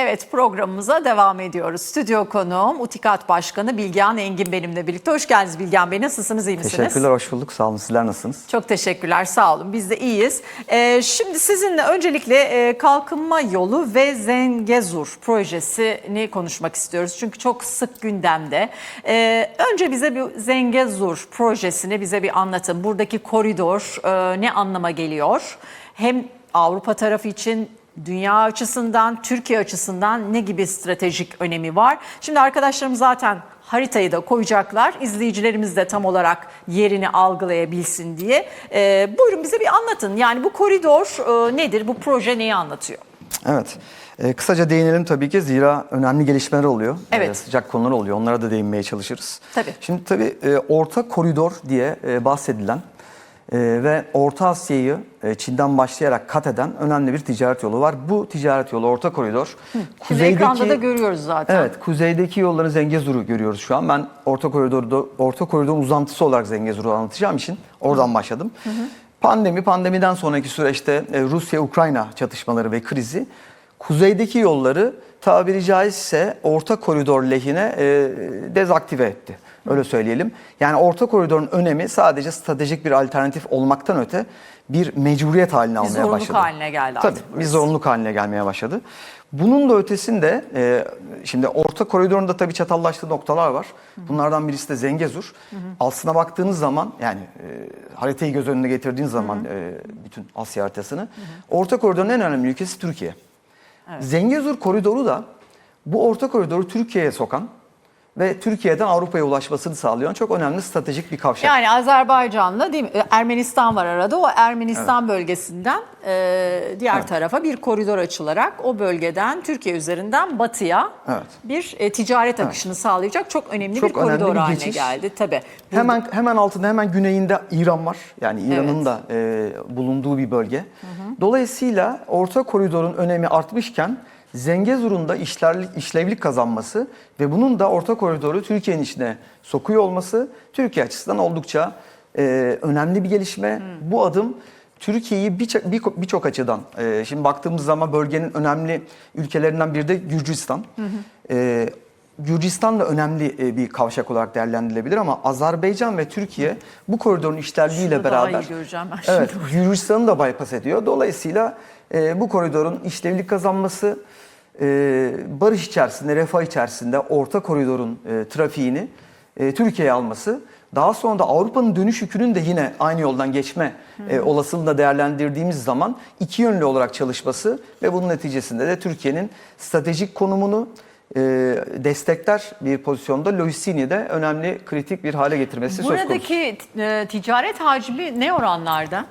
Evet programımıza devam ediyoruz. Stüdyo konuğum Utikat Başkanı Bilgehan Engin benimle birlikte. Hoş geldiniz Bilgehan Bey. Nasılsınız, iyi misiniz? Teşekkürler, hoş bulduk. Sağ olun. Sizler nasılsınız? Çok teşekkürler, sağ olun. Biz de iyiyiz. Ee, şimdi sizinle öncelikle e, Kalkınma Yolu ve Zengezur projesini konuşmak istiyoruz. Çünkü çok sık gündemde. Ee, önce bize bir Zengezur projesini bize bir anlatın. Buradaki koridor e, ne anlama geliyor? Hem Avrupa tarafı için dünya açısından, Türkiye açısından ne gibi stratejik önemi var? Şimdi arkadaşlarım zaten haritayı da koyacaklar. İzleyicilerimiz de tam olarak yerini algılayabilsin diye. Ee, buyurun bize bir anlatın. Yani bu koridor e, nedir? Bu proje neyi anlatıyor? Evet. Ee, kısaca değinelim tabii ki zira önemli gelişmeler oluyor. Evet. Ee, sıcak konular oluyor. Onlara da değinmeye çalışırız. Tabii. Şimdi tabii e, orta koridor diye e, bahsedilen e, ve Orta Asya'yı e, Çin'den başlayarak kat eden önemli bir ticaret yolu var. Bu ticaret yolu orta koridor. Şimdi ekranda da görüyoruz zaten. Evet, kuzeydeki yolların Zengezur'u görüyoruz şu an. Ben orta koridorda orta koridorun uzantısı olarak Zengezur'u anlatacağım için oradan başladım. Pandemi, pandemiden sonraki süreçte e, Rusya-Ukrayna çatışmaları ve krizi kuzeydeki yolları tabiri caizse orta koridor lehine e, dezaktive etti. Öyle söyleyelim. Yani orta koridorun önemi sadece stratejik bir alternatif olmaktan öte bir mecburiyet haline almaya zorunluluk başladı. haline geldi Tabii, artık bir burası. zorunluluk haline gelmeye başladı. Bunun da ötesinde e, şimdi orta koridorunda tabii çatallaştığı noktalar var. Bunlardan birisi de Zengezur. Aslına baktığınız zaman yani e, haritayı göz önüne getirdiğiniz zaman e, bütün Asya haritasını orta koridorun en önemli ülkesi Türkiye. Zengezur koridoru da bu orta koridoru Türkiye'ye sokan ve Türkiye'den Avrupa'ya ulaşmasını sağlayan çok önemli stratejik bir kavşak. Yani Azerbaycan'la değil mi? Ermenistan var arada. O Ermenistan bölgesinden e, diğer Evet. tarafa bir koridor açılarak o bölgeden Türkiye üzerinden batıya Evet. bir e, ticaret akışını sağlayacak çok önemli Çok bir koridor önemli bir haline geçiş. geldi. Tabii. Hemen hemen altında hemen güneyinde İran var. Yani İran'ın da e, bulunduğu bir bölge. Dolayısıyla orta koridorun önemi artmışken Zengezur'un da işlevlik kazanması ve bunun da orta koridoru Türkiye'nin içine sokuyor olması Türkiye açısından oldukça e, önemli bir gelişme. Bu adım Türkiye'yi birçok bir, birçok açıdan, e, şimdi baktığımız zaman bölgenin önemli ülkelerinden biri de Gürcistan. E, Gürcistan da önemli e, bir kavşak olarak değerlendirilebilir ama Azerbaycan ve Türkiye bu koridorun işlerliğiyle Şunu daha beraber iyi göreceğim ben şimdi. evet, Gürcistan'ı da bypass ediyor. Dolayısıyla e, bu koridorun işlevlik kazanması e, barış içerisinde, refah içerisinde orta koridorun e, trafiğini e, Türkiye'ye alması daha sonra da Avrupa'nın dönüş yükünün de yine aynı yoldan geçme e, olasılığını da değerlendirdiğimiz zaman iki yönlü olarak çalışması ve bunun neticesinde de Türkiye'nin stratejik konumunu e, destekler bir pozisyonda lojistiğini de önemli kritik bir hale getirmesi söz konusu. Buradaki e, ticaret hacmi ne oranlarda?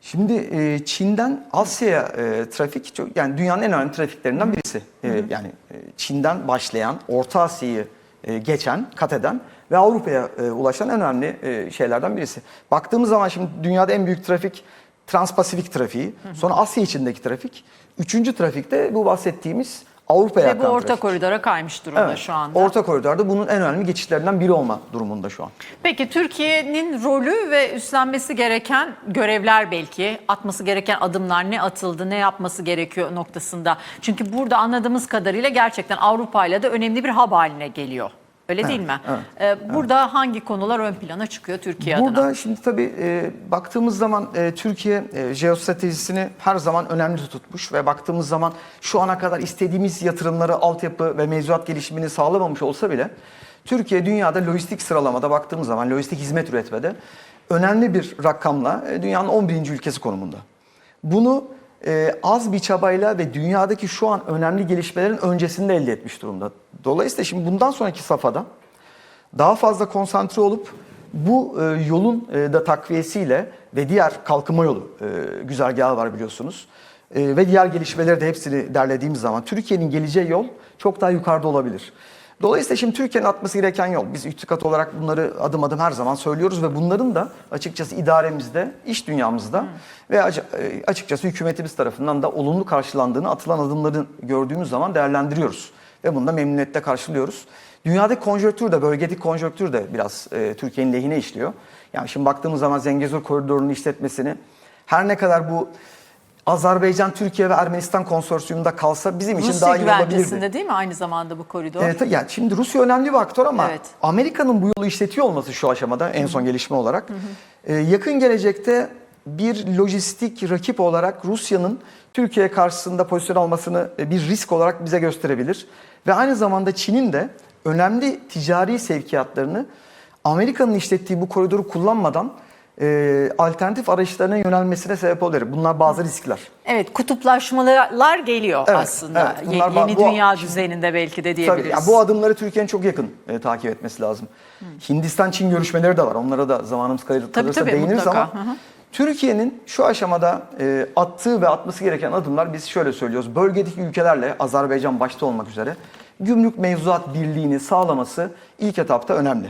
Şimdi e, Çin'den Asya'ya e, trafik çok yani dünyanın en önemli trafiklerinden birisi. E, yani e, Çin'den başlayan, Orta Asya'yı e, geçen, kat eden ve Avrupa'ya e, ulaşan en önemli e, şeylerden birisi. Baktığımız zaman şimdi dünyada en büyük trafik Transpasifik trafiği, sonra Asya içindeki trafik, üçüncü trafik de bu bahsettiğimiz Avrupa'ya Ve bu orta trafik. koridora kaymış durumda Evet, şu anda. Orta koridorda bunun en önemli geçişlerinden biri olma durumunda şu an. Peki Türkiye'nin rolü ve üstlenmesi gereken görevler belki, atması gereken adımlar ne atıldı, ne yapması gerekiyor noktasında. Çünkü burada anladığımız kadarıyla gerçekten Avrupa ile de önemli bir hub haline geliyor. Öyle değil mi? Ee, burada hangi konular ön plana çıkıyor Türkiye Burada adına? şimdi tabii e, baktığımız zaman e, Türkiye e, jeostratejisini her zaman önemli tutmuş ve baktığımız zaman şu ana kadar istediğimiz yatırımları, altyapı ve mevzuat gelişimini sağlamamış olsa bile Türkiye dünyada lojistik sıralamada baktığımız zaman lojistik hizmet üretmede önemli bir rakamla e, dünyanın 11. ülkesi konumunda. Bunu e, az bir çabayla ve dünyadaki şu an önemli gelişmelerin öncesinde elde etmiş durumda. Dolayısıyla şimdi bundan sonraki safhada daha fazla konsantre olup bu e, yolun e, da takviyesiyle ve diğer kalkınma yolu e, güzergahı var biliyorsunuz. E, ve diğer gelişmeleri de hepsini derlediğimiz zaman Türkiye'nin geleceği yol çok daha yukarıda olabilir. Dolayısıyla şimdi Türkiye'nin atması gereken yol. Biz ütikat olarak bunları adım adım her zaman söylüyoruz ve bunların da açıkçası idaremizde, iş dünyamızda ve e, açıkçası hükümetimiz tarafından da olumlu karşılandığını, atılan adımların gördüğümüz zaman değerlendiriyoruz. Ve bunu da memnuniyetle karşılıyoruz. Dünyadaki konjonktür de, bölgedeki konjonktür de biraz e, Türkiye'nin lehine işliyor. Yani şimdi baktığımız zaman Zengezur koridorunun işletmesini her ne kadar bu Azerbaycan, Türkiye ve Ermenistan konsorsiyumunda kalsa bizim için Rusya daha iyi olabilirdi. değil mi aynı zamanda bu koridor? Evet, yani şimdi Rusya önemli bir aktör ama Evet. Amerika'nın bu yolu işletiyor olması şu aşamada en son gelişme olarak e, yakın gelecekte bir lojistik rakip olarak Rusya'nın Türkiye karşısında pozisyon almasını e, bir risk olarak bize gösterebilir. Ve aynı zamanda Çin'in de önemli ticari sevkiyatlarını Amerika'nın işlettiği bu koridoru kullanmadan e, alternatif araçlarına yönelmesine sebep olabilir. Bunlar bazı riskler. Evet kutuplaşmalar geliyor Evet, aslında. evet. Ye- Bunlar ba- Yeni bu- dünya düzeninde belki de Tabii diyebiliriz. ya bu adımları Türkiye'nin çok yakın e, takip etmesi lazım. Hindistan-Çin görüşmeleri de var. Onlara da zamanımız kalır- Tabii, kalırsa tabii, değiniriz mutlaka. ama Hı hı. Türkiye'nin şu aşamada e, attığı ve atması gereken adımlar biz şöyle söylüyoruz. Bölgedeki ülkelerle Azerbaycan başta olmak üzere gümrük mevzuat birliğini sağlaması ilk etapta önemli.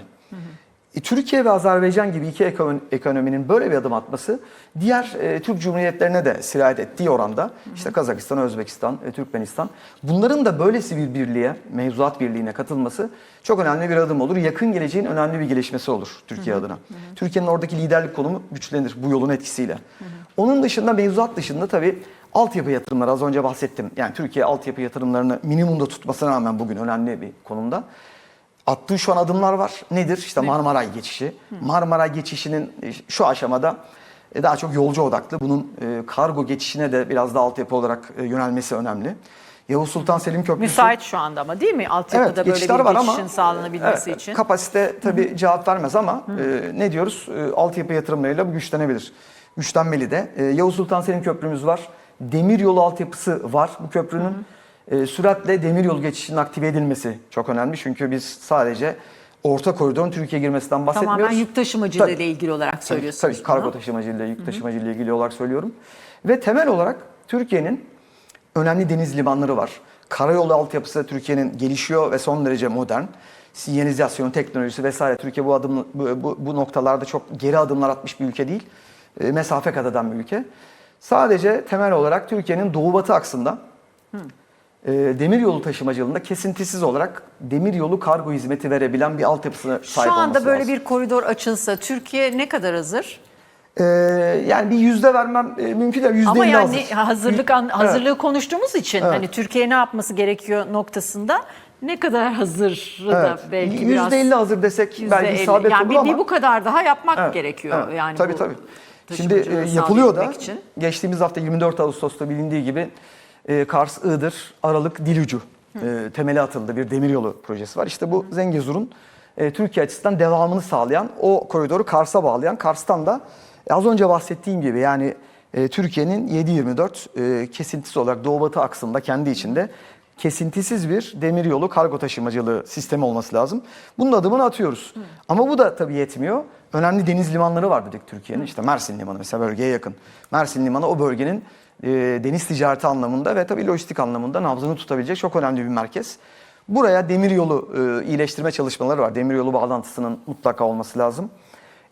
E, Türkiye ve Azerbaycan gibi iki ekonomi- ekonominin böyle bir adım atması diğer e, Türk Cumhuriyetlerine de sirayet ettiği oranda işte Kazakistan, Özbekistan, e, Türkmenistan bunların da böylesi bir birliğe, mevzuat birliğine katılması çok önemli bir adım olur. Yakın geleceğin önemli bir gelişmesi olur Türkiye adına. Türkiye'nin oradaki liderlik konumu güçlenir bu yolun etkisiyle. Onun dışında mevzuat dışında tabii altyapı yatırımları az önce bahsettim. Yani Türkiye altyapı yatırımlarını minimumda tutmasına rağmen bugün önemli bir konumda. Attığı şu an adımlar var. Nedir? İşte Marmaray geçişi. Marmaray geçişinin e, şu aşamada e, daha çok yolcu odaklı. Bunun e, kargo geçişine de biraz da altyapı olarak yönelmesi önemli. Yavuz Sultan Selim Köprüsü. Müsait şu anda ama değil mi? Altyapıda Evet, böyle bir var geçişin ama sağlanabilmesi evet, için. Kapasite tabii cevap vermez ama e, ne diyoruz? E, altyapı yatırımlarıyla bu güçlenebilir. Güçlenmeli de. E, Yavuz Sultan Selim Köprümüz var. Demiryolu altyapısı var bu köprünün. E, süratle demiryolu geçişinin aktive edilmesi çok önemli. Çünkü biz sadece orta koridorun Türkiye girmesinden bahsetmiyoruz. Tamamen yük taşımacılığı Tabii. ile ilgili olarak Tabii, söylüyorsunuz. Tabii kargo bunu. taşımacılığıyla, yük taşımacılığıyla ilgili olarak söylüyorum. Ve temel olarak Türkiye'nin önemli deniz limanları var. Karayolu altyapısı Türkiye'nin gelişiyor ve son derece modern. Sinyalizasyon teknolojisi vesaire. Türkiye bu adım bu, bu, bu noktalarda çok geri adımlar atmış bir ülke değil. E, mesafe kat eden bir ülke. Sadece temel olarak Türkiye'nin doğu batı aksında e, demiryolu taşımacılığında kesintisiz olarak demiryolu kargo hizmeti verebilen bir altyapısına sahip Şu anda olması böyle lazım. bir koridor açılsa Türkiye ne kadar hazır? Ee, yani bir yüzde vermem e, mümkün değil. Yüzde Ama yani hazır. hazırlık an- hazırlığı konuştuğumuz için Evet. hani Türkiye ne yapması gerekiyor noktasında ne kadar hazır da Evet. belki biraz Yüzde elli hazır desek yüzde belki elli. isabet yani olur bir, ama. bir bu kadar daha yapmak Evet, gerekiyor evet. yani tabii bu tabii. Şimdi e, yapılıyor da için. geçtiğimiz hafta 24 Ağustos'ta bilindiği gibi e, Kars, Iğdır, Aralık, Dilucu e, temeli atıldı bir demiryolu projesi var. İşte bu Zengezur'un e, Türkiye açısından devamını sağlayan o koridoru Kars'a bağlayan Kars'tan da e, az önce bahsettiğim gibi yani e, Türkiye'nin 7-24 e, kesintisi olarak Doğu Batı aksında kendi içinde kesintisiz bir demiryolu kargo taşımacılığı sistemi olması lazım. Bunun adımını atıyoruz. Ama bu da tabii yetmiyor. Önemli deniz limanları var dedik Türkiye'nin. İşte Mersin Limanı mesela bölgeye yakın. Mersin Limanı o bölgenin e, deniz ticareti anlamında ve tabii lojistik anlamında nabzını tutabilecek çok önemli bir merkez. Buraya demiryolu e, iyileştirme çalışmaları var. Demiryolu bağlantısının mutlaka olması lazım.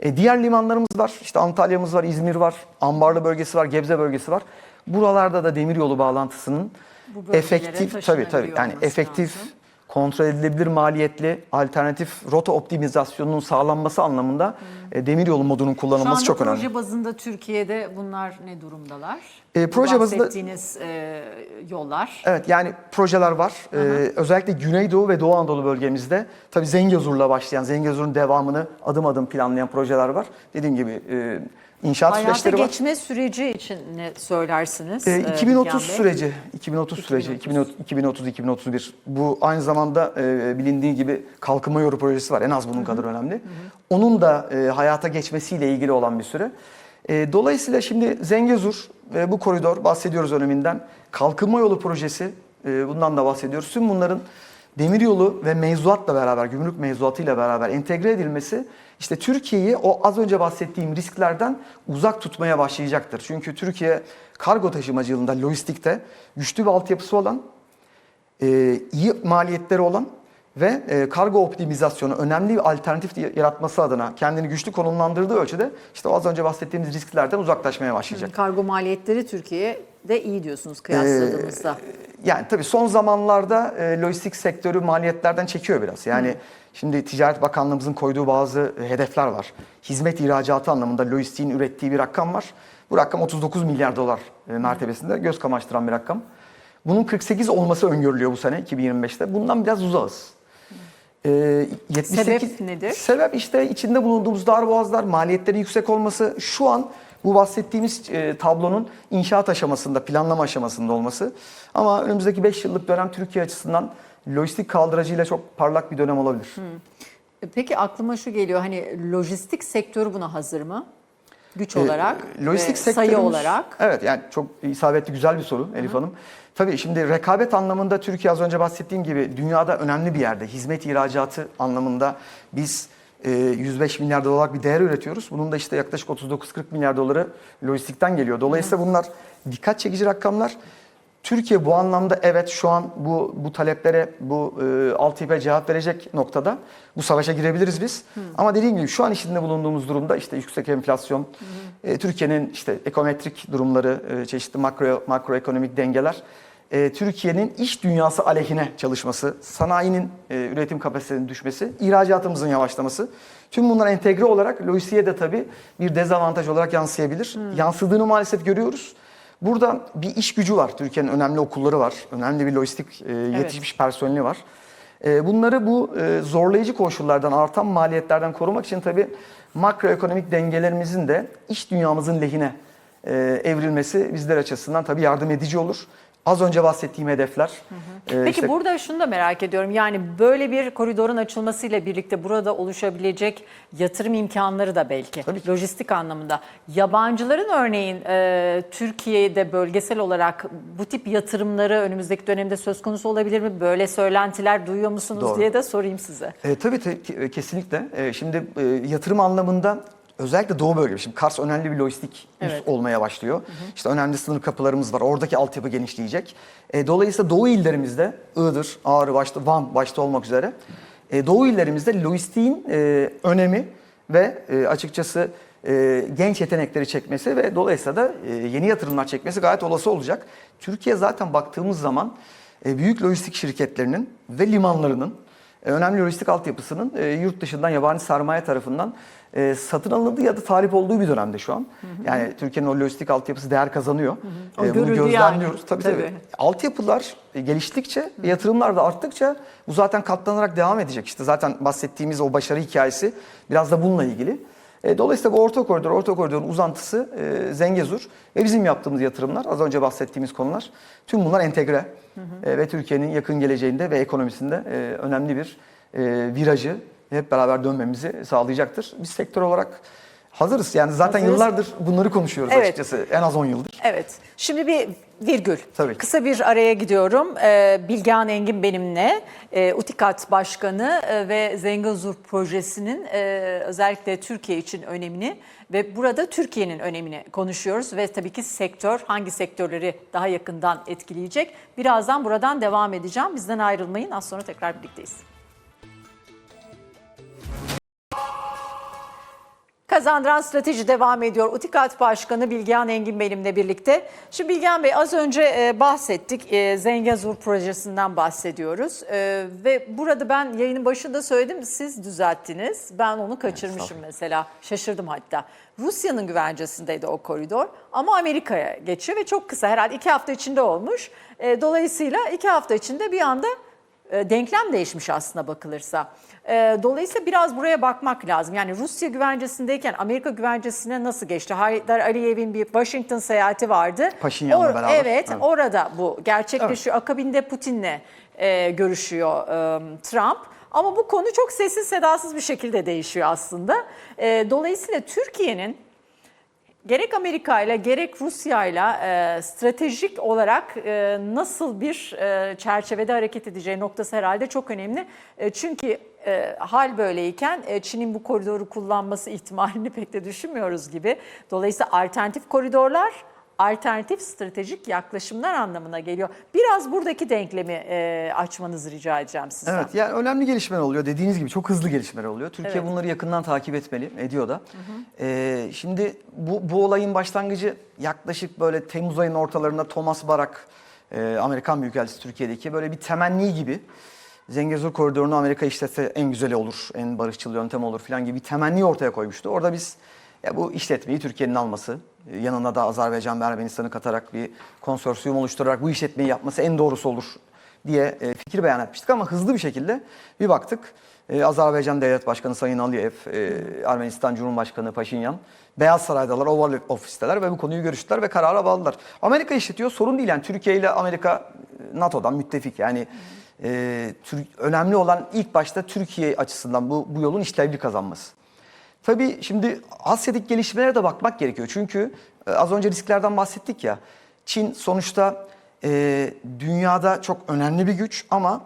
E, diğer limanlarımız var. İşte Antalya'mız var, İzmir var, Ambarlı bölgesi var, Gebze bölgesi var. Buralarda da demiryolu bağlantısının Bu efektif tabii tabii yani efektif lazım. Kontrol edilebilir maliyetli alternatif rota optimizasyonunun sağlanması anlamında e, demiryolu modunun Şu kullanılması anda çok proje önemli. bazında Türkiye'de bunlar ne durumdalar? E, proje bazında- bahsettiğiniz e, yollar. Evet yani projeler var. Ee, özellikle Güneydoğu ve Doğu Anadolu bölgemizde tabii Zengezur'la başlayan, Zengezur'un devamını adım adım planlayan projeler var. Dediğim gibi e, inşaat Hayata süreçleri var. geçme süreci için ne söylersiniz? Ee, e, 2030 Bilgen Bey? süreci, 2030 süreci, 2030-2031. Bu aynı zamanda e, bilindiği gibi kalkınma yolu projesi var. En az bunun kadar önemli. Onun da e, hayata geçmesiyle ilgili olan bir süre. E, dolayısıyla şimdi Zengezur ve bu koridor bahsediyoruz öneminden. Kalkınma yolu projesi, e, bundan da bahsediyoruz. Tüm bunların demiryolu ve mevzuatla beraber, gümrük mevzuatıyla beraber entegre edilmesi işte Türkiye'yi o az önce bahsettiğim risklerden uzak tutmaya başlayacaktır. Çünkü Türkiye kargo taşımacılığında, lojistikte güçlü bir altyapısı olan, e, iyi maliyetleri olan ve e, kargo optimizasyonu önemli bir alternatif yaratması adına kendini güçlü konumlandırdığı ölçüde işte az önce bahsettiğimiz risklerden uzaklaşmaya başlayacak. Kargo maliyetleri Türkiye'de iyi diyorsunuz kıyasladığımızda. Yani tabii son zamanlarda e, lojistik sektörü maliyetlerden çekiyor biraz. Yani şimdi Ticaret Bakanlığımızın koyduğu bazı e, hedefler var. Hizmet ihracatı anlamında lojistiğin ürettiği bir rakam var. Bu rakam 39 milyar dolar e, mertebesinde göz kamaştıran bir rakam. Bunun 48 olması öngörülüyor bu sene 2025'te. Bundan biraz uzağız. E, 78 Sebep nedir? Sebep işte içinde bulunduğumuz darboğazlar, maliyetlerin yüksek olması. Şu an bu bahsettiğimiz e, tablonun inşaat aşamasında, planlama aşamasında olması. Ama önümüzdeki 5 yıllık dönem Türkiye açısından lojistik kaldıracıyla çok parlak bir dönem olabilir. E, Peki aklıma şu geliyor hani lojistik sektörü buna hazır mı? Güç Ee, olarak lojistik ve sayı olarak. Evet yani çok isabetli güzel bir soru Elif Hanım. Tabii şimdi rekabet anlamında Türkiye az önce bahsettiğim gibi dünyada önemli bir yerde. Hizmet ihracatı anlamında biz e, 105 milyar dolarlık bir değer üretiyoruz. Bunun da işte yaklaşık 39-40 milyar doları lojistikten geliyor. Dolayısıyla bunlar dikkat çekici rakamlar. Türkiye bu anlamda evet şu an bu bu taleplere, bu e, altyapıya cevap verecek noktada bu savaşa girebiliriz biz. Ama dediğim gibi şu an içinde bulunduğumuz durumda işte yüksek enflasyon, e, Türkiye'nin işte ekometrik durumları, e, çeşitli makro makroekonomik dengeler, e, Türkiye'nin iş dünyası aleyhine çalışması, sanayinin e, üretim kapasitesinin düşmesi, ihracatımızın yavaşlaması. Tüm bunlar entegre olarak lojistiğe de tabii bir dezavantaj olarak yansıyabilir. Yansıdığını maalesef görüyoruz. Burada bir iş gücü var. Türkiye'nin önemli okulları var. Önemli bir lojistik e, yetişmiş personeli var. E, bunları bu e, zorlayıcı koşullardan, artan maliyetlerden korumak için tabii makroekonomik dengelerimizin de iş dünyamızın lehine e, evrilmesi bizler açısından tabii yardım edici olur. Az önce bahsettiğim hedefler. e, Peki işte- burada şunu da merak ediyorum. Yani böyle bir koridorun açılmasıyla birlikte burada oluşabilecek yatırım imkanları da belki Tabii ki. lojistik anlamında. Yabancıların örneğin e, Türkiye'de bölgesel olarak bu tip yatırımları önümüzdeki dönemde söz konusu olabilir mi? Böyle söylentiler duyuyor musunuz Doğru. diye de sorayım size. E, tabii te- ke- kesinlikle. E, şimdi e, yatırım anlamında özellikle Doğu bölgesi. Şimdi Kars önemli bir lojistik üs Evet. olmaya başlıyor. İşte önemli sınır kapılarımız var. Oradaki altyapı genişleyecek. E, dolayısıyla Doğu illerimizde Iğdır, Ağrı, başta, Van başta olmak üzere e, Doğu illerimizde lojistiğin e, önemi ve e, açıkçası e, genç yetenekleri çekmesi ve dolayısıyla da e, yeni yatırımlar çekmesi gayet olası olacak. Türkiye zaten baktığımız zaman e, büyük lojistik şirketlerinin ve limanlarının önemli lojistik altyapısının e, yurt dışından yabancı sermaye tarafından e, satın alındığı ya da talip olduğu bir dönemde şu an. Yani Türkiye'nin o lojistik altyapısı değer kazanıyor. O E, bunu gözlemliyoruz. yani. Tabii, Tabii. tabii. Altyapılar e, geliştikçe, yatırımlar da arttıkça bu zaten katlanarak devam edecek. İşte zaten bahsettiğimiz o başarı hikayesi biraz da bununla ilgili. E, Dolayısıyla bu orta koridor, orta koridorun uzantısı e, Zengezur ve bizim yaptığımız yatırımlar, az önce bahsettiğimiz konular, tüm bunlar entegre E, ve Türkiye'nin yakın geleceğinde ve ekonomisinde e, önemli bir e, virajı hep beraber dönmemizi sağlayacaktır. Biz sektör olarak hazırız. Yani zaten Hazırız. yıllardır bunları konuşuyoruz Evet. açıkçası. En az 10 yıldır. Evet. Şimdi bir virgül. Tabii. Kısa bir araya gidiyorum. Ee, Bilgehan Engin benimle. Ee, Utikat Başkanı e, ve Zengezur Projesi'nin e, özellikle Türkiye için önemini ve burada Türkiye'nin önemini konuşuyoruz. Ve tabii ki sektör hangi sektörleri daha yakından etkileyecek. Birazdan buradan devam edeceğim. Bizden ayrılmayın. Az sonra tekrar birlikteyiz. Kazandıran strateji devam ediyor. Utikat Başkanı Bilgehan Engin benimle birlikte. Şimdi Bilgehan Bey az önce e, bahsettik. E, Zengezur projesinden bahsediyoruz. E, ve burada ben yayının başında söyledim siz düzelttiniz. Ben onu kaçırmışım mesela. Şaşırdım hatta. Rusya'nın güvencesindeydi o koridor ama Amerika'ya geçiyor ve çok kısa herhalde iki hafta içinde olmuş. Dolayısıyla iki hafta içinde bir anda denklem değişmiş aslında bakılırsa. E, Dolayısıyla biraz buraya bakmak lazım. Yani Rusya güvencesindeyken Amerika güvencesine nasıl geçti? Haydar Aliyev'in bir Washington seyahati vardı. Paşinyan'la beraber. Evet, Evet. orada bu gerçekleşiyor. Akabinde Putin'le e, görüşüyor e, Trump. Ama bu konu çok sessiz sedasız bir şekilde değişiyor aslında. E, dolayısıyla Türkiye'nin gerek Amerika ile gerek Rusya ile e, stratejik olarak e, nasıl bir e, çerçevede hareket edeceği noktası herhalde çok önemli. E, çünkü e, hal böyleyken e, Çin'in bu koridoru kullanması ihtimalini pek de düşünmüyoruz gibi. Dolayısıyla alternatif koridorlar alternatif stratejik yaklaşımlar anlamına geliyor. Biraz buradaki denklemi e, açmanızı rica edeceğim sizden. Evet yani önemli gelişmeler oluyor. Dediğiniz gibi çok hızlı gelişmeler oluyor. Türkiye Evet. bunları yakından takip etmeli, ediyor da. Ee, şimdi bu, bu olayın başlangıcı yaklaşık böyle Temmuz ayının ortalarında Thomas Barak e, Amerikan Büyükelçisi Türkiye'deki böyle bir temenni gibi Zengezur koridorunu Amerika işletse en güzeli olur, en barışçıl yöntem olur falan gibi bir temenni ortaya koymuştu. Orada biz ya bu işletmeyi Türkiye'nin alması, yanına da Azerbaycan ve Ermenistan'ı katarak bir konsorsiyum oluşturarak bu işletmeyi yapması en doğrusu olur diye e, fikir beyan etmiştik ama hızlı bir şekilde bir baktık. e, Azerbaycan Devlet Başkanı Sayın Aliyev, e, Ermenistan Cumhurbaşkanı Paşinyan Beyaz Saray'dalar, Oval Ofis'teler ve bu konuyu görüştüler ve karara bağladılar. Amerika işletiyor, sorun değil yani Türkiye ile Amerika NATO'dan müttefik yani e, Tür- önemli olan ilk başta Türkiye açısından bu, bu yolun işlevli kazanması. Tabii şimdi Asya'daki gelişmelere de bakmak gerekiyor. Çünkü e, az önce risklerden bahsettik ya. Çin sonuçta e, dünyada çok önemli bir güç ama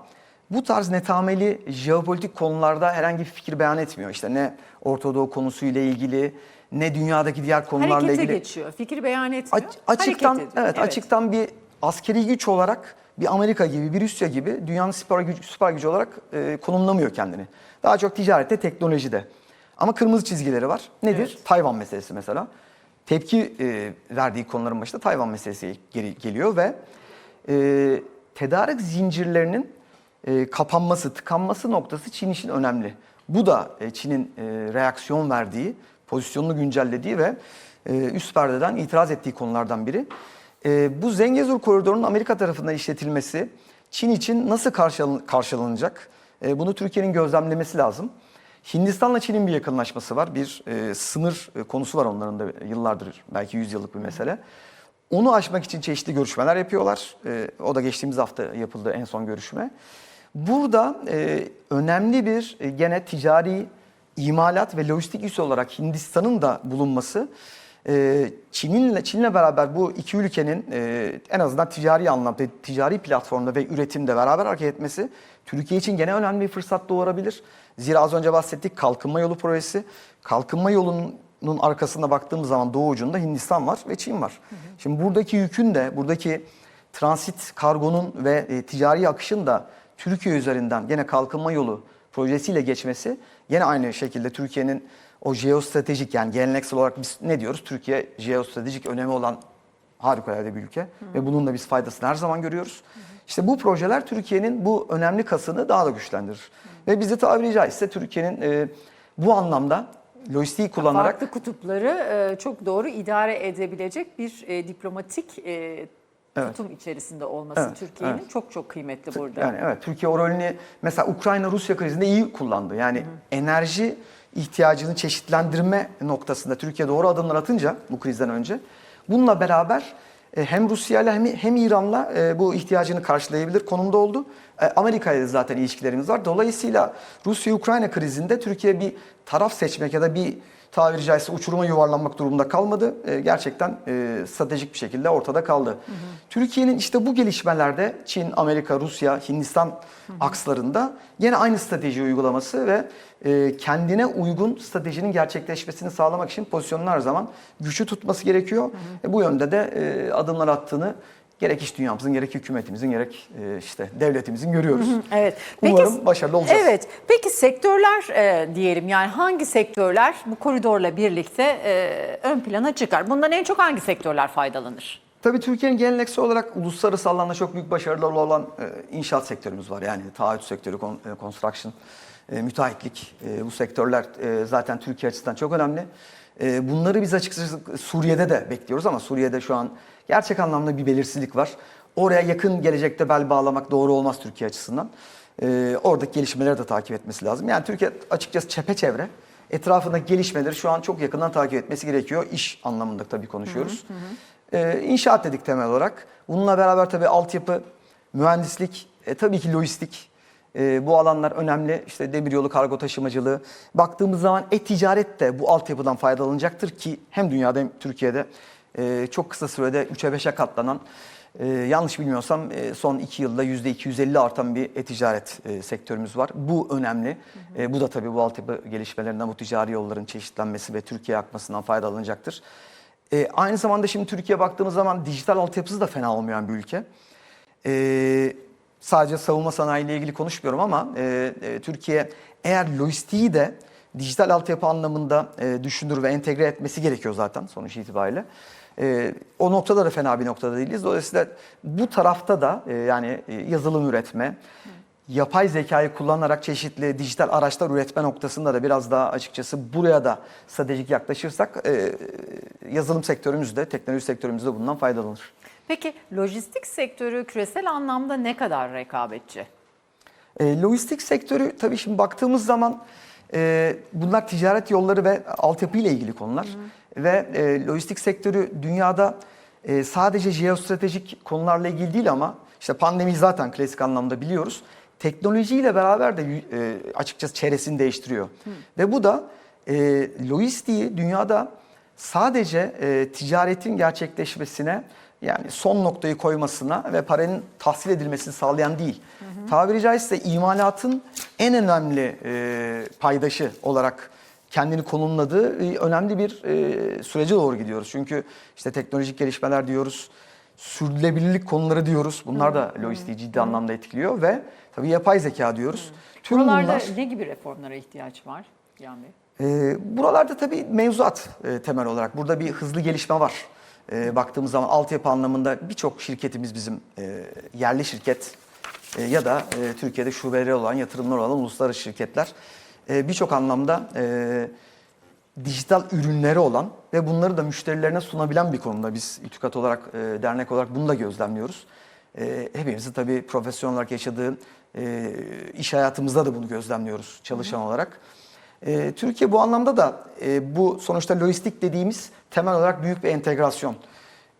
bu tarz netameli jeopolitik konularda herhangi bir fikir beyan etmiyor. İşte ne Orta Doğu konusuyla ilgili ne dünyadaki diğer konularla Harekete ilgili. geçiyor. Fikir beyan etmiyor. Aç- açıktan ediyor. evet, açıktan bir askeri güç olarak bir Amerika gibi bir Rusya gibi dünyanın süper gücü, süper gücü olarak e, konumlamıyor kendini. Daha çok ticarette, teknolojide. Ama kırmızı çizgileri var. Nedir? Evet. Tayvan meselesi mesela. Tepki e, verdiği konuların başında Tayvan meselesi geri- geliyor ve e, tedarik zincirlerinin e, kapanması, tıkanması noktası Çin için önemli. Bu da e, Çin'in e, reaksiyon verdiği, pozisyonunu güncellediği ve e, üst perdeden itiraz ettiği konulardan biri. E, bu Zengezur koridorunun Amerika tarafından işletilmesi Çin için nasıl karşılan- karşılanacak? E, bunu Türkiye'nin gözlemlemesi lazım. Hindistan'la Çin'in bir yakınlaşması var. Bir e, sınır e, konusu var onların da yıllardır belki 100 yıllık bir mesele. Onu aşmak için çeşitli görüşmeler yapıyorlar. E, o da geçtiğimiz hafta yapıldı en son görüşme. Burada e, önemli bir e, gene ticari imalat ve lojistik üs olarak Hindistan'ın da bulunması e, Çin'in Çin'le beraber bu iki ülkenin e, en azından ticari anlamda, ticari platformda ve üretimde beraber hareket etmesi Türkiye için gene önemli bir fırsat doğurabilir. Zira az önce bahsettik kalkınma yolu projesi. Kalkınma yolunun arkasında baktığımız zaman doğu ucunda Hindistan var ve Çin var. Şimdi buradaki yükün de, buradaki transit kargonun ve e, ticari akışın da Türkiye üzerinden gene kalkınma yolu projesiyle geçmesi yine aynı şekilde Türkiye'nin o jeostratejik yani geleneksel olarak biz ne diyoruz? Türkiye jeostratejik önemi olan harikulade bir ülke ve bunun da biz faydasını her zaman görüyoruz. İşte bu projeler Türkiye'nin bu önemli kasını daha da güçlendirir. Ve bizi tabiri caizse Türkiye'nin e, bu anlamda lojistiği kullanarak Farklı kutupları e, çok doğru idare edebilecek bir e, diplomatik e, tutum içerisinde olması Evet, Türkiye'nin evet. çok çok kıymetli burada. Yani evet Türkiye o rolünü mesela Ukrayna-Rusya krizinde iyi kullandı. Yani enerji ihtiyacını çeşitlendirme noktasında Türkiye doğru adımlar atınca bu krizden önce bununla beraber e, hem Rusya ile hem, hem İran'la e, bu ihtiyacını karşılayabilir konumda oldu. E, Amerika ile zaten ilişkilerimiz var. Dolayısıyla Rusya-Ukrayna krizinde Türkiye bir taraf seçmek ya da bir tabiri caizse uçuruma yuvarlanmak durumunda kalmadı. E, gerçekten e, stratejik bir şekilde ortada kaldı. Türkiye'nin işte bu gelişmelerde Çin, Amerika, Rusya, Hindistan akslarında yine aynı strateji uygulaması ve e, kendine uygun stratejinin gerçekleşmesini sağlamak için pozisyonunu her zaman güçlü tutması gerekiyor. E, bu yönde de e, adımlar attığını gerek iş dünyamızın, gerek hükümetimizin, gerek e, işte devletimizin görüyoruz. Evet. Umarım başarılı olacağız. Evet. Peki sektörler e, diyelim yani hangi sektörler bu koridorla birlikte e, ön plana çıkar? Bundan en çok hangi sektörler faydalanır? Tabii Türkiye'nin geleneksel olarak uluslararası alanda çok büyük başarıları olan e, inşaat sektörümüz var. Yani taahhüt sektörü, kon- e, construction, e, müteahhitlik e, bu sektörler e, zaten Türkiye açısından çok önemli. E, bunları biz açıkçası Suriye'de de bekliyoruz ama Suriye'de şu an gerçek anlamda bir belirsizlik var. Oraya yakın gelecekte bel bağlamak doğru olmaz Türkiye açısından. E, oradaki gelişmeleri de takip etmesi lazım. Yani Türkiye açıkçası çepeçevre etrafındaki gelişmeleri şu an çok yakından takip etmesi gerekiyor. İş anlamında tabii konuşuyoruz. Ee, inşaat dedik temel olarak. Bununla beraber tabii altyapı, mühendislik, e, tabii ki lojistik. E, bu alanlar önemli. İşte demiryolu, kargo taşımacılığı. Baktığımız zaman e-ticaret de bu altyapıdan faydalanacaktır ki hem dünyada hem Türkiye'de e, çok kısa sürede 3'e 5'e katlanan e, yanlış bilmiyorsam e, son 2 yılda %250 artan bir e-ticaret e, sektörümüz var. Bu önemli. E, bu da tabii bu altyapı gelişmelerinden, bu ticari yolların çeşitlenmesi ve Türkiye'ye akmasından faydalanacaktır. E, aynı zamanda şimdi Türkiye baktığımız zaman dijital altyapısı da fena olmayan bir ülke. E, sadece savunma sanayiyle ilgili konuşmuyorum ama e, e, Türkiye eğer lojistiği de dijital altyapı anlamında e, düşünür ve entegre etmesi gerekiyor zaten sonuç itibariyle. E, o noktada da fena bir noktada değiliz. Dolayısıyla bu tarafta da e, yani e, yazılım üretme, yapay zekayı kullanarak çeşitli dijital araçlar üretme noktasında da biraz daha açıkçası buraya da stratejik yaklaşırsak e, yazılım sektörümüzde, teknoloji sektörümüzde bundan faydalanır. Peki lojistik sektörü küresel anlamda ne kadar rekabetçi? E, lojistik sektörü tabii şimdi baktığımız zaman e, bunlar ticaret yolları ve altyapı ile ilgili konular. Ve e, lojistik sektörü dünyada e, sadece jeostratejik konularla ilgili değil ama işte pandemi zaten klasik anlamda biliyoruz. Teknolojiyle beraber de e, açıkçası çevresini değiştiriyor. Ve bu da e, lojistiği dünyada sadece e, ticaretin gerçekleşmesine yani son noktayı koymasına ve paranın tahsil edilmesini sağlayan değil. Tabiri caizse imalatın en önemli e, paydaşı olarak kendini konumladığı e, önemli bir e, sürece doğru gidiyoruz. Çünkü işte teknolojik gelişmeler diyoruz, sürdürülebilirlik konuları diyoruz. Bunlar da lojistiği ciddi anlamda etkiliyor ve tabii yapay zeka diyoruz. Tüm Buralarda bunlar ne gibi reformlara ihtiyaç var Cihan Bey? ee, buralarda tabii mevzuat e, temel olarak. Burada bir hızlı gelişme var. Ee, baktığımız zaman altyapı anlamında birçok şirketimiz bizim e, yerli şirket e, ya da e, Türkiye'de şubeleri olan, yatırımlar olan uluslararası şirketler e, birçok anlamda e, dijital ürünleri olan ve bunları da müşterilerine sunabilen bir konumda. Biz İTÜKAT olarak, e, dernek olarak bunu da gözlemliyoruz. E, hepimizin tabii profesyonel olarak yaşadığı e, iş hayatımızda da bunu gözlemliyoruz çalışan olarak. E, Türkiye bu anlamda da e, bu sonuçta lojistik dediğimiz temel olarak büyük bir entegrasyon.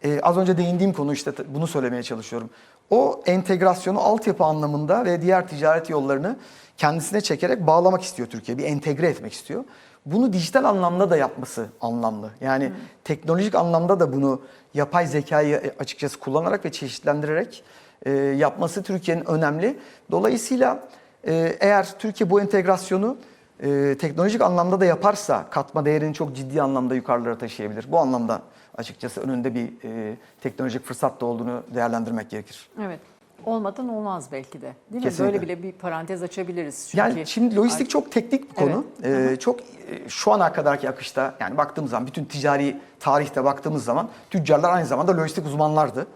E, az önce değindiğim konu işte bunu söylemeye çalışıyorum. O entegrasyonu altyapı anlamında ve diğer ticaret yollarını kendisine çekerek bağlamak istiyor Türkiye. Bir entegre etmek istiyor. Bunu dijital anlamda da yapması anlamlı. Yani teknolojik anlamda da bunu yapay zekayı e, açıkçası kullanarak ve çeşitlendirerek e, yapması Türkiye'nin önemli. Dolayısıyla e, eğer Türkiye bu entegrasyonu e, teknolojik anlamda da yaparsa katma değerini çok ciddi anlamda yukarılara taşıyabilir. Bu anlamda açıkçası önünde bir e, teknolojik fırsat da olduğunu değerlendirmek gerekir. Evet. Olmadan olmaz belki de. Değil mi? Kesinlikle. Böyle bile bir parantez açabiliriz. Çünkü Yani şimdi lojistik çok teknik bir konu. Ee, çok e, şu ana kadarki akışta yani baktığımız zaman bütün ticari tarihte baktığımız zaman tüccarlar aynı zamanda lojistik uzmanlardı.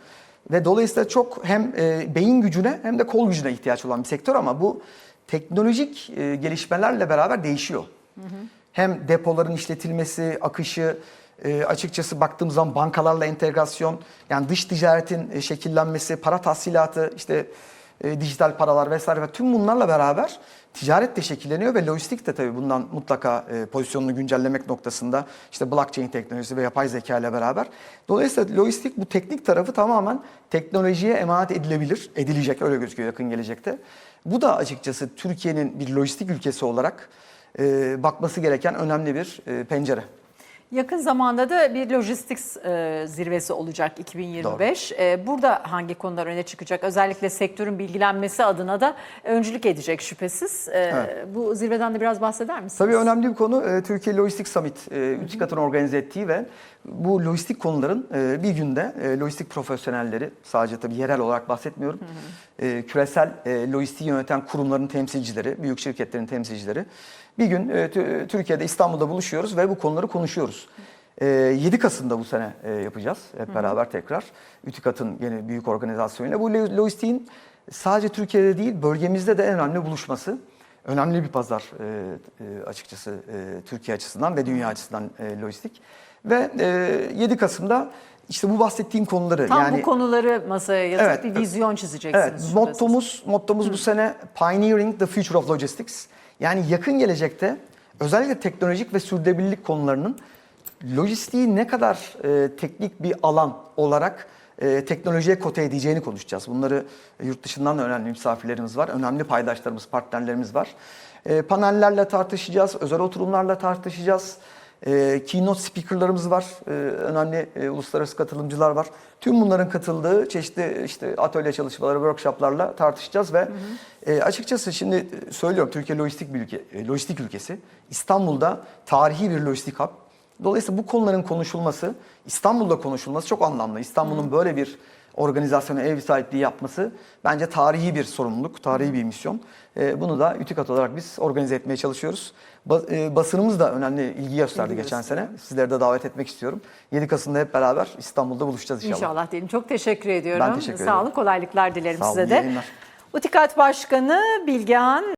Ve dolayısıyla çok hem e, beyin gücüne hem de kol gücüne ihtiyaç olan bir sektör ama bu teknolojik e, gelişmelerle beraber değişiyor. Hem depoların işletilmesi, akışı, e, açıkçası baktığımız zaman bankalarla entegrasyon, yani dış ticaretin e, şekillenmesi, para tahsilatı, işte e, dijital paralar vesaire ve tüm bunlarla beraber ticaret de şekilleniyor ve lojistik de tabii bundan mutlaka e, pozisyonunu güncellemek noktasında işte blockchain teknolojisi ve yapay zeka ile beraber. Dolayısıyla lojistik bu teknik tarafı tamamen teknolojiye emanet edilebilir, edilecek öyle gözüküyor yakın gelecekte. Bu da açıkçası Türkiye'nin bir lojistik ülkesi olarak e, bakması gereken önemli bir e, pencere. Yakın zamanda da bir lojistik e, zirvesi olacak 2025. E, burada hangi konular öne çıkacak? Özellikle sektörün bilgilenmesi adına da öncülük edecek şüphesiz. E, Bu zirveden de biraz bahseder misiniz? Tabii önemli bir konu e, Türkiye Lojistik Summit, e, TÜKAT'ın organize ettiği ve bu lojistik konuların e, bir günde e, lojistik profesyonelleri, sadece tabii yerel olarak bahsetmiyorum, e, küresel e, lojistiği yöneten kurumların temsilcileri, büyük şirketlerin temsilcileri bir gün e, Tü- Türkiye'de İstanbul'da buluşuyoruz ve bu konuları konuşuyoruz. E, 7 Kasım'da bu sene e, yapacağız hep beraber tekrar. TÜKAT'ın yeni büyük organizasyonuyla. Bu lo- lojistiğin sadece Türkiye'de değil bölgemizde de en önemli buluşması. Önemli bir pazar e, e, açıkçası e, Türkiye açısından ve dünya açısından e, lojistik. Ve e, 7 Kasım'da işte bu bahsettiğim konuları Tam yani bu konuları masaya yazıp Evet. bir vizyon çizeceksiniz. Evet, şüphesiz. mottomuz mottomuz bu sene Pioneering the Future of Logistics. Yani yakın gelecekte özellikle teknolojik ve sürdürülebilirlik konularının lojistiği ne kadar e, teknik bir alan olarak e, teknolojiye kote edeceğini konuşacağız. Bunları yurt dışından da önemli misafirlerimiz var, önemli paydaşlarımız, partnerlerimiz var. E, panellerle tartışacağız, özel oturumlarla tartışacağız. E, keynote speakerlarımız var, e, önemli e, uluslararası katılımcılar var. Tüm bunların katıldığı çeşitli işte atölye çalışmaları, workshoplarla tartışacağız ve e, açıkçası şimdi söylüyorum Türkiye lojistik bir ülke, e, lojistik ülkesi. İstanbul'da tarihi bir lojistik hub. Dolayısıyla bu konuların konuşulması, İstanbul'da konuşulması çok anlamlı. İstanbul'un böyle bir organizasyona ev sahipliği yapması bence tarihi bir sorumluluk, tarihi bir misyon. E, bunu da Ütikat olarak biz organize etmeye çalışıyoruz. E, basınımız da önemli ilgi gösterdi İlgi geçen sene. Sizleri de davet etmek istiyorum. 7 Kasım'da hep beraber İstanbul'da buluşacağız inşallah. İnşallah diyelim. Çok teşekkür ediyorum. Ben teşekkür ederim. olun. Kolaylıklar dilerim Sağ olun, size de. yayınlar. Utikat Başkanı Bilgehan